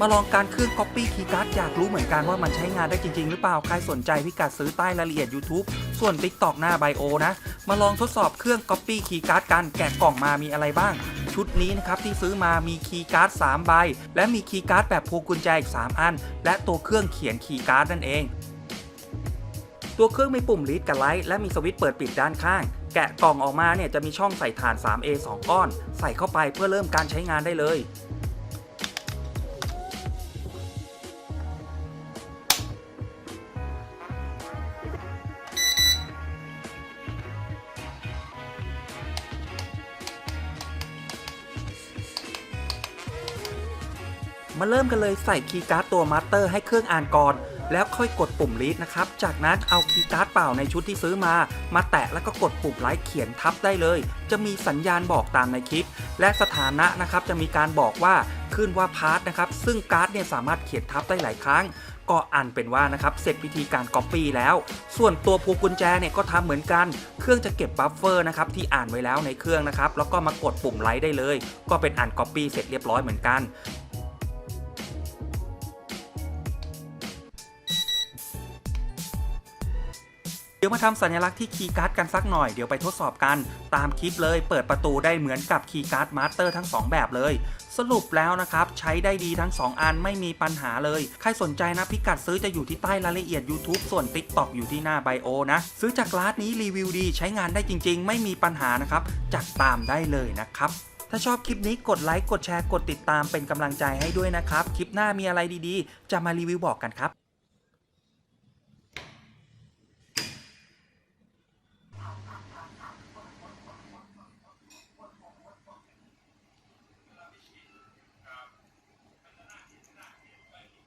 มาลองการเครื่อง Copy Keycard อยากรู้เหมือนกันว่ามันใช้งานได้จริง ๆ หรือเปล่า ใครสนใจพิกัดซื้อใต้รายละเอียด YouTube ส่วน TikTok หน้าไบโอนะ มาลองทดสอบเครื่อง Copy Keycard กันแกะกล่องมามีอะไรบ้าง ชุดนี้นะครับที่ซื้อมามีคีย์การ์ด3ใบ และมีคีย์การ์ดแบบพวงกุญแจอีก 3 อัน และตัวเครื่องเขียนคีย์การ์ดนั่นเอง ตัวเครื่องมีปุ่ม read กับ write และมีสวิตช์เปิดปิดด้านข้างแกะกล่องออกมาเนี่ยจะมีช่องใส่ถ่าน 3A 2 ก้อน ใส่เข้าไปเพื่อเริ่มการใช้งานได้เลย มาเริ่มกันเลยใส่คีย์การ์ดตัวมาสเตอร์ให้เครื่องอ่านก่อน แล้วค่อยกดปุ่มลีดนะครับ จากนั้นเอาคีย์การ์ดเปล่าในชุดที่ซื้อมา มาแตะแล้วก็กดปุ่มไลค์เขียนทับได้เลย จะมีสัญญาณบอกตามในคลิป และสถานะนะครับจะมีการบอกว่าขึ้นว่าพาร์ทนะครับซึ่งการ์ดเนี่ยสามารถเขียนทับได้หลายครั้งก็อันเป็นว่านะครับเสร็จพิธีการก๊อปปี้แล้ว ส่วนตัวพวงกุญแจเนี่ยก็ทำเหมือนกัน เครื่องจะเก็บบัฟเฟอร์นะครับที่อ่านไว้แล้วในเครื่องนะครับ แล้วก็มากดปุ่มไลค์ได้เลย ก็เป็นอันก๊อปปี้เสร็จเรียบร้อยเหมือนกัน เดี๋ยวมาทำสัญลักษณ์ที่คีย์การ์ดกันสักหน่อยเดี๋ยวไปทดสอบกัน ตามคลิปเลยเปิดประตูได้เหมือนกับคีย์การ์ดมาสเตอร์ทั้ง 2 แบบเลย สรุปแล้วนะครับ ใช้ได้ดีทั้ง 2 อันไม่มีปัญหาเลย ใครสนใจนะพิกัดซื้อจะอยู่ที่ใต้รายละเอียด YouTube ส่วน TikTok อยู่ที่หน้าไบโอนะ ซื้อจากร้านนี้รีวิวดีใช้งานได้จริง ๆ ไม่มีปัญหานะครับจัดตามได้เลยนะครับถ้าชอบคลิปนี้กดไลค์กดแชร์กดติดตามเป็นกำลังใจให้ด้วยนะครับ คลิปหน้ามีอะไรดีๆ จะมารีวิวบอกกันครับ